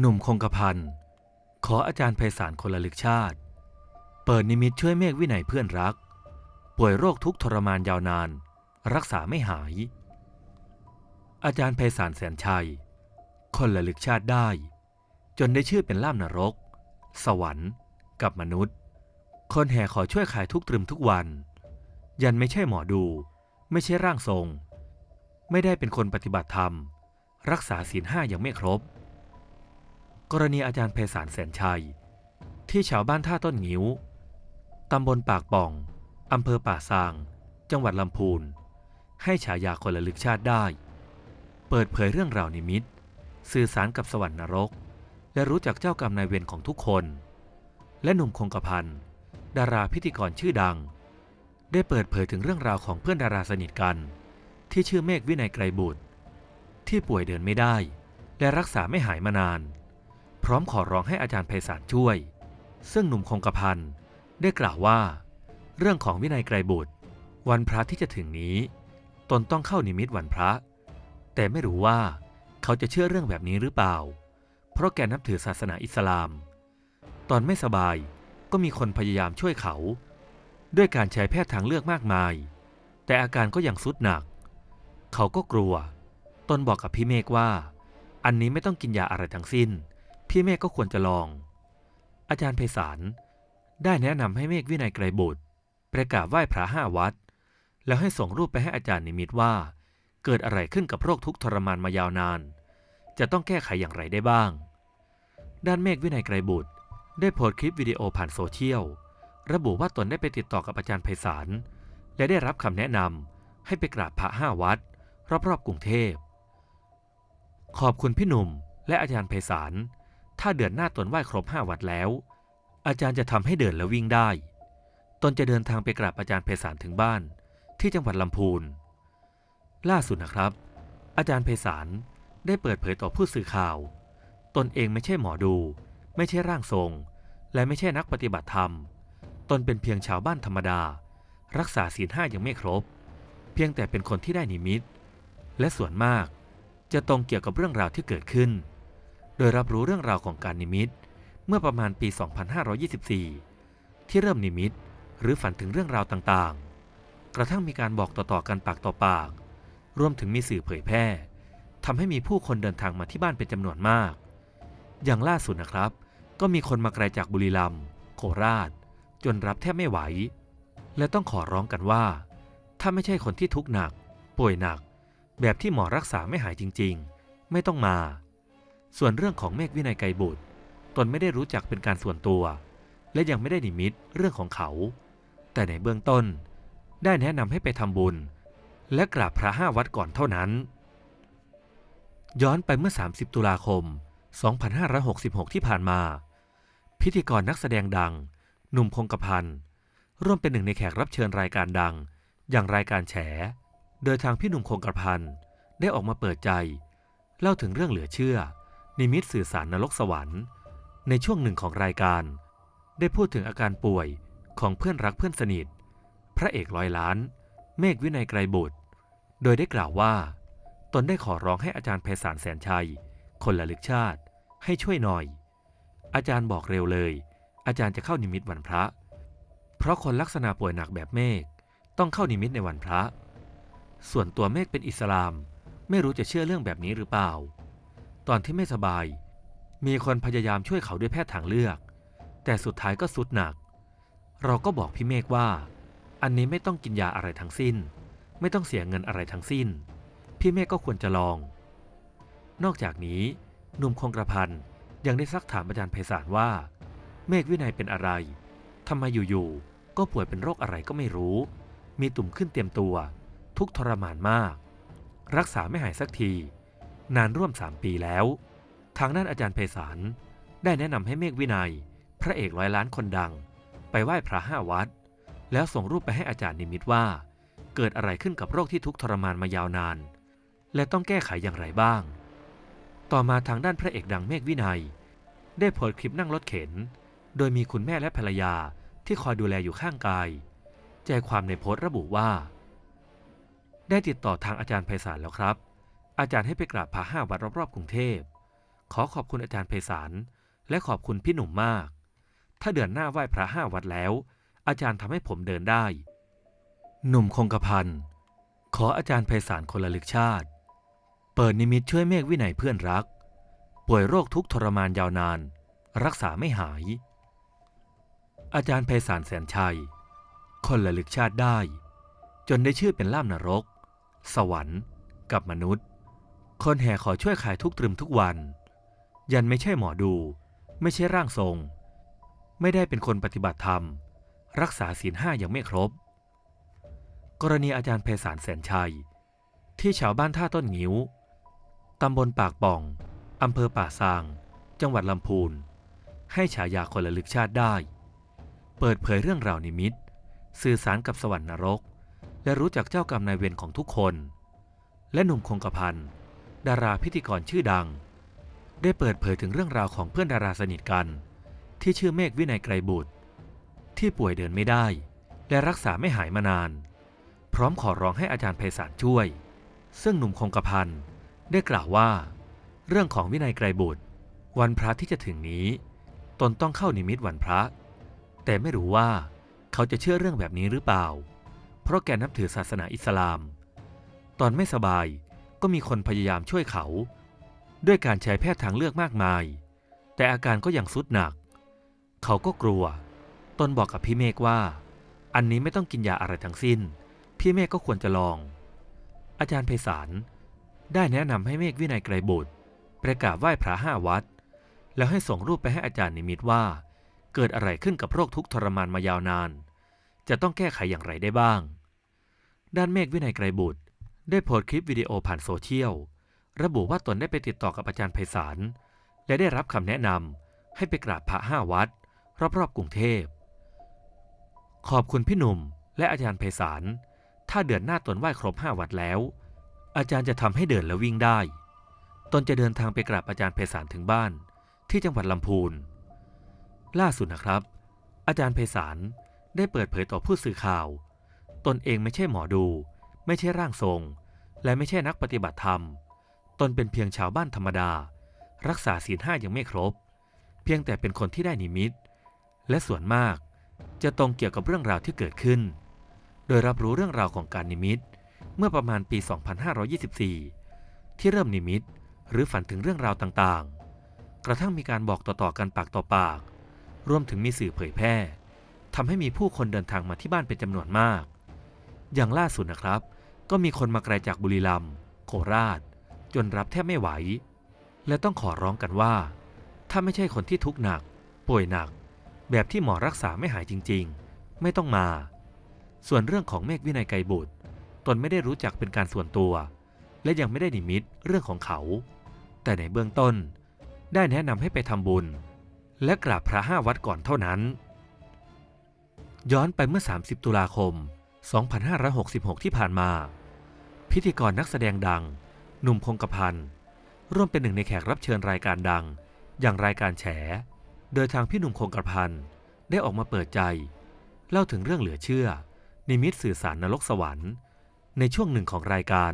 หนุ่มคงกระพันขออาจารย์ไพศาลคนละลึกชาติ เปิดนิมิตช่วยเมฆวินัยเพื่อนรัก ป่วยโรคทุกทรมานยาวนาน รักษาไม่หาย อาจารย์ไพศาลแสนชัย คนละลึกชาติได้ จนได้ชื่อเป็นล่ามนรก สวรรค์กับมนุษย์ คนแห่ขอช่วยขายทุกตรึมทุกวัน ยันไม่ใช่หมอดู ไม่ใช่ร่างทรง ไม่ได้เป็นคนปฏิบัติธรรม รักษาศีลห้ายังไม่ครบ กรณีอาจารย์ไพศาลแสนชัย ที่ชาวบ้านท่าต้นงิ้ว ตำบลปากป่อง อำเภอป่าซาง จังหวัดลำพูน ให้ฉายาคนละลึกชาติได้ เปิดเผยเรื่องราวนิมิต สื่อสารกับสวรรค์นรก และรู้จักเจ้ากรรมนายเวรของทุกคน และหนุ่มคงกระพันดาราพิธีกรชื่อดัง ได้เปิดเผยถึงเรื่องราวของเพื่อนดาราสนิทกัน ที่ชื่อเมฆวินัยไกรบุตร ที่ป่วยเดินไม่ได้ และรักษาไม่หายมานาน พร้อมขอร้องให้อาจารย์ไพศาลช่วย ซึ่งหนุ่มคงกระพันได้กล่าวว่า เรื่องของวินัยไกรบุตร วันพระที่จะถึงนี้ ตนต้องเข้านิมิตวันพระ แต่ไม่รู้ว่าเขาจะเชื่อเรื่องแบบนี้หรือเปล่า เพราะแกนับถือศาสนาอิสลาม ตอนไม่สบายก็มีคนพยายามช่วยเขา ด้วยการใช้แพทย์ทางเลือกมากมาย แต่อาการก็ยังสุดหนัก เขาก็กลัว ตนบอกกับพี่เมฆว่า อันนี้ไม่ต้องกินยาอะไรทั้งสิ้น พี่เมฆก็ควรจะลอง อาจารย์ไพศาลได้แนะนำให้เมฆวินัยไกรบุตร ประกาบไหว้พระห้าวัด แล้วให้ส่งรูปไปให้อาจารย์นิมิตว่า เกิดอะไรขึ้นกับโรคทุกทรมานมายาวนาน จะต้องแก้ไขอย่างไรได้บ้าง ด้านเมฆวินัยไกรบุตร ได้โพสต์คลิปวิดีโอผ่านโซเชียลระบุว่าตนได้ไปติดต่อกับอาจารย์ไพศาลและได้รับคำแนะนำให้ไปกราบพระห้าวัด รอบๆกรุงเทพ ขอบคุณพี่หนุ่มและอาจารย์ไพศาล ถ้าเดือนหน้าตนไหว้ครบห้าวัดแล้ว อาจารย์จะทำให้เดินและวิ่งได้ ตนจะเดินทางไปกราบอาจารย์ไพศาลถึงบ้าน ที่จังหวัดลำพูน ล่าสุดนะครับ อาจารย์ไพศาลได้เปิดเผยต่อผู้สื่อข่าว ตนเองไม่ใช่หมอดู ไม่ใช่ร่างทรง และไม่ใช่นักปฏิบัติธรรม ตนเป็นเพียงชาวบ้านธรรมดา รักษาศีลห้ายังไม่ครบ เพียงแต่เป็นคนที่ได้นิมิต และส่วนมากจะตรงเกี่ยวกับเรื่องราวที่เกิดขึ้น โดยรับรู้เรื่องราวของการนิมิต เมื่อประมาณปี 2524 ที่เริ่มนิมิต หรือฝันถึงเรื่องราวต่างๆ กระทั่งมีการบอกต่อๆกันปากต่อปาก รวมถึงมีสื่อเผยแพร่ทำให้มีผู้คนเดินทางมาที่บ้านเป็นจำนวนมาก อย่างล่าสุดนะครับ ก็มีคนมาไกลจากบุรีรัมย์โคราช จนรับแทบไม่ไหว และต้องขอร้องกันว่า ถ้าไม่ใช่คนที่ทุกข์หนัก ป่วยหนัก แบบที่หมอรักษาไม่หายจริง ๆ ไม่ต้องมา ส่วนเรื่องของเมฆวินัยไกรบุตร ตนไม่ได้รู้จักเป็นการส่วนตัว และยังไม่ได้นิมิตเรื่องของเขา แต่ในเบื้องต้น ได้แนะนำให้ไปทำบุญ และกราบพระห้าวัดก่อนเท่านั้น ย้อนไปเมื่อ 30 ตุลาคม 2566 ที่ผ่านมา พิธีกรนักแสดงดัง หนุ่มคงกระพันร่วมเป็นหนึ่งในแขกรับเชิญรายการดัง อย่างรายการแฉ โดยทางพี่หนุ่มคงกระพันได้ออกมาเปิดใจ เล่าถึงเรื่องเหลือเชื่อ นิมิตสื่อสารนรกสวรรค์ ในช่วงหนึ่งของรายการ ได้พูดถึงอาการป่วยของเพื่อนรักเพื่อนสนิท พระเอกร้อยล้าน เมฆวินัยไกรบุตร โดยได้กล่าวว่า ตนได้ขอร้องให้อาจารย์ไพศาลแสนชัย คนละลึกชาติ ให้ช่วยหน่อย อาจารย์บอกเร็วเลย อาจารย์จะเข้านิมิตวันพระ เพราะคนลักษณะป่วยหนักแบบเมฆต้องเข้านิมิตในวันพระ ส่วนตัวเมฆเป็นอิสลาม ไม่รู้จะเชื่อเรื่องแบบนี้หรือเปล่า ตอนที่ไม่สบาย มีคนพยายามช่วยเขาด้วยแพทย์ทางเลือก แต่สุดท้ายก็สุดหนัก เราก็บอกพี่เมฆว่า อันนี้ไม่ต้องกินยาอะไรทั้งสิ้น ไม่ต้องเสียเงินอะไรทั้งสิ้น พี่เมฆก็ควรจะลอง นอกจากนี้หนุ่มคงกระพันยังได้ซักถามอาจารย์ไพศาลว่า เมฆวินัยเป็นอะไรทำไมอยู่ๆก็ป่วยเป็นโรคอะไรก็ไม่รู้ มีตุ่มขึ้นเต็มตัว ทุกทรมานมาก รักษาไม่หายสักที นานร่วมสามปีแล้ว ทางด้านอาจารย์ไพศาลได้แนะนำให้เมฆวินัย พระเอกร้อยล้านคนดัง ไปไหว้พระห้าวัด แล้วส่งรูปไปให้อาจารย์นิมิตว่า เกิดอะไรขึ้นกับโรคที่ทุกทรมานมายาวนาน และต้องแก้ไขอย่างไรบ้าง ต่อมาทางด้านพระเอกดังเมฆวินัย ได้โพสต์คลิปนั่งรถเข็น โดยมีคุณแม่และภรรยาที่คอยดูแลอยู่ข้างกาย ใจความในโพสต์ระบุว่า ได้ติดต่อทางอาจารย์ไพศาลแล้วครับ อาจารย์ให้ไปกราบพระห้าวัดรอบๆกรุงเทพ ขอขอบคุณอาจารย์ไพศาลและขอบคุณพี่หนุ่มมาก ถ้าเดือนหน้าไหว้พระห้าวัดแล้ว อาจารย์ทำให้ผมเดินได้ หนุ่มคงกระพันขออาจารย์ไพศาลคนละลึกชาติ เปิดนิมิตช่วยเมฆวินัยเพื่อนรัก ป่วยโรคทุกทรมานยาวนาน รักษาไม่หาย อาจารย์ไพศาลแสนชัย คนละลึกชาติได้ จนได้ชื่อเป็นล่ามนรก สวรรค์ กับมนุษย์ คนแห่ขอช่วยขายทุกตรึมทุกวัน ยันไม่ใช่หมอดู ไม่ใช่ร่างทรง ไม่ได้เป็นคนปฏิบัติธรรม รักษาศีลห้ายังไม่ครบ กรณีอาจารย์ไพศาลแสนชัย ที่ชาวบ้านท่าต้นงิ้วตำบลปากป่อง อำเภอป่าซาง จังหวัดลำพูน ให้ฉายาคนละลึกชาติได้ เปิดเผยเรื่องราวนิมิต สื่อสารกับสวรรค์นรก และรู้จักเจ้ากรรมนายเวรของทุกคน และหนุ่มคงกระพัน ดาราพิธีกรชื่อดัง ได้เปิดเผยถึงเรื่องราวของเพื่อนดาราสนิทกัน ที่ชื่อเมฆวินัยไกรบุตร ที่ป่วยเดินไม่ได้ และรักษาไม่หายมานาน พร้อมขอร้องให้อาจารย์ไพศาลช่วย ซึ่งหนุ่มคงกระพันได้กล่าวว่า เรื่องของวินัยไกรบุตร วันพระที่จะถึงนี้ ตนต้องเข้านิมิตวันพระ แต่ไม่รู้ว่าเขาจะเชื่อเรื่องแบบนี้หรือเปล่า เพราะแกนับถือศาสนาอิสลาม ตอนไม่สบาย ก็มีคนพยายามช่วยเขา ด้วยการใช้แพทย์ทางเลือกมากมาย แต่อาการก็ยังสุดหนัก เขาก็กลัว ตนบอกกับพี่เมฆว่า อันนี้ไม่ต้องกินยาอะไรทั้งสิ้น พี่เมฆก็ควรจะลอง อาจารย์ไพศาลได้แนะนำให้เมฆวินัยไกรบุตร ประกาบไหว้พระห้าวัด แล้วให้ส่งรูปไปให้อาจารย์นิมิตว่า เกิดอะไรขึ้นกับโรคทุกทรมานมายาวนาน จะต้องแก้ไขอย่างไรได้บ้าง ด้านเมฆวินัยไกรบุตร ได้โพสต์คลิปวิดีโอผ่านโซเชียล ระบุว่าตนได้ไปติดต่อกับอาจารย์ไพศาลและได้รับคำแนะนำให้ไปกราบพระห้าวัด รอบๆกรุงเทพ ขอบคุณพี่หนุ่มและอาจารย์ไพศาลถ้าเดือนหน้าตนไหว้ครบห้าวัดแล้ว อาจารย์จะทำให้เดินและวิ่งได้ ตนจะเดินทางไปกราบอาจารย์ไพศาลถึงบ้าน ที่จังหวัดลำพูน ล่าสุดนะครับ อาจารย์ไพศาลได้เปิดเผยต่อผู้สื่อข่าว ตนเองไม่ใช่หมอดู ไม่ใช่ร่างทรง และไม่ใช่นักปฏิบัติธรรม ตนเป็นเพียงชาวบ้านธรรมดา รักษาศีลห้ายังไม่ครบ เพียงแต่เป็นคนที่ได้นิมิต และส่วนมากจะตรงเกี่ยวกับเรื่องราวที่เกิดขึ้น โดยรับรู้เรื่องราวของการนิมิต เมื่อประมาณปี 2524 ที่เริ่มนิมิตหรือฝันถึงเรื่องราวต่างๆ กระทั่งมีการบอกต่อๆกันปากต่อปาก รวมถึงมีสื่อเผยแพร่ทำให้มีผู้คนเดินทางมาที่บ้านเป็นจำนวนมาก อย่างล่าสุดนะครับ ก็มีคนมาไกลจากบุรีรัมย์โคราช จนรับแทบไม่ไหว และต้องขอร้องกันว่า ถ้าไม่ใช่คนที่ทุกข์หนัก ป่วยหนัก แบบที่หมอรักษาไม่หายจริง ๆ ไม่ต้องมา ส่วนเรื่องของเมฆวินัยไกรบุตร ตนไม่ได้รู้จักเป็นการส่วนตัว และยังไม่ได้นิมิตเรื่องของเขา แต่ในเบื้องต้น ได้แนะนำให้ไปทำบุญ และกราบพระห้าวัดก่อนเท่านั้น ย้อนไปเมื่อ 30 ตุลาคม 2566 ที่ผ่านมา พิธีกรนักแสดงดัง หนุ่มคงกระพันร่วมเป็นหนึ่งในแขกรับเชิญรายการดัง อย่างรายการแฉ โดยทางพี่หนุ่มคงกระพันได้ออกมาเปิดใจ เล่าถึงเรื่องเหลือเชื่อ นิมิตสื่อสารนรกสวรรค์ ในช่วงหนึ่งของรายการ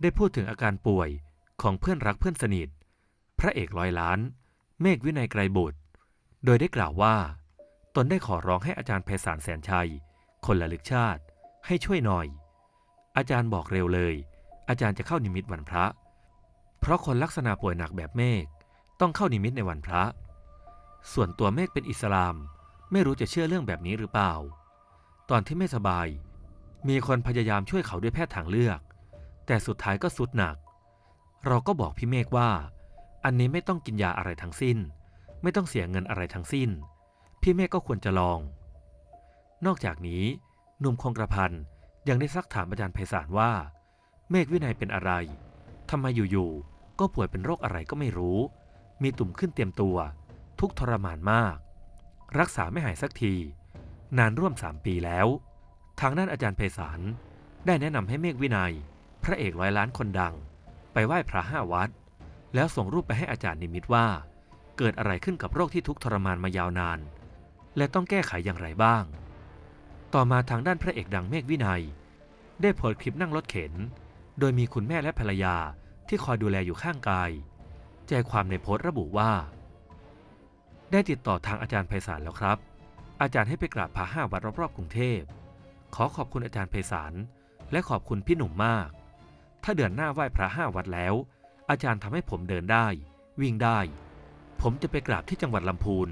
ได้พูดถึงอาการป่วยของเพื่อนรักเพื่อนสนิท พระเอกร้อยล้าน เมฆวินัยไกรบุตร โดยได้กล่าวว่า ตนได้ขอร้องให้อาจารย์ไพศาลแสนชัย คนละลึกชาติ ให้ช่วยหน่อย อาจารย์บอกเร็วเลย อาจารย์จะเข้านิมิตวันพระ เพราะคนลักษณะป่วยหนักแบบเมฆต้องเข้านิมิตในวันพระ ส่วนตัวเมฆเป็นอิสลาม ไม่รู้จะเชื่อเรื่องแบบนี้หรือเปล่า ตอนที่ไม่สบาย มีคนพยายามช่วยเขาด้วยแพทย์ทางเลือก แต่สุดท้ายก็สุดหนัก เราก็บอกพี่เมฆว่า อันนี้ไม่ต้องกินยาอะไรทั้งสิ้น ไม่ต้องเสียเงินอะไรทั้งสิ้น พี่เมฆก็ควรจะลอง นอกจากนี้หนุ่มคงกระพัน ยังได้ซักถามอาจารย์ไพศาลว่า เมฆวินัยเป็นอะไรทำไมอยู่ๆก็ป่วยเป็นโรคอะไรก็ไม่รู้ มีตุ่มขึ้นเต็มตัว ทุกทรมานมาก รักษาไม่หายสักที นานร่วมสามปีแล้ว ทางด้านอาจารย์ไพศาลได้แนะนำให้เมฆวินัย พระเอกร้อยล้านคนดัง ไปไหว้พระห้าวัด แล้วส่งรูปไปให้อาจารย์นิมิตว่า เกิดอะไรขึ้นกับโรคที่ทุกทรมานมายาวนาน และต้องแก้ไขอย่างไรบ้าง ต่อมาทางด้านพระเอกดังเมฆวินัย ได้โพสต์คลิปนั่งรถเข็น โดยมีคุณแม่และภรรยาที่คอยดูแลอยู่ข้างกาย ใจความในโพสต์ระบุว่า ได้ติดต่อทางอาจารย์ไพศาลแล้วครับ อาจารย์ให้ไปกราบพระห้าวัดรอบๆกรุงเทพ ขอขอบคุณอาจารย์ไพศาลและขอบคุณพี่หนุ่มมาก ถ้าเดือนหน้าไหว้พระห้าวัดแล้ว อาจารย์ทำให้ผมเดินได้ วิ่งได้ ผมจะไปกราบที่จังหวัดลำพูน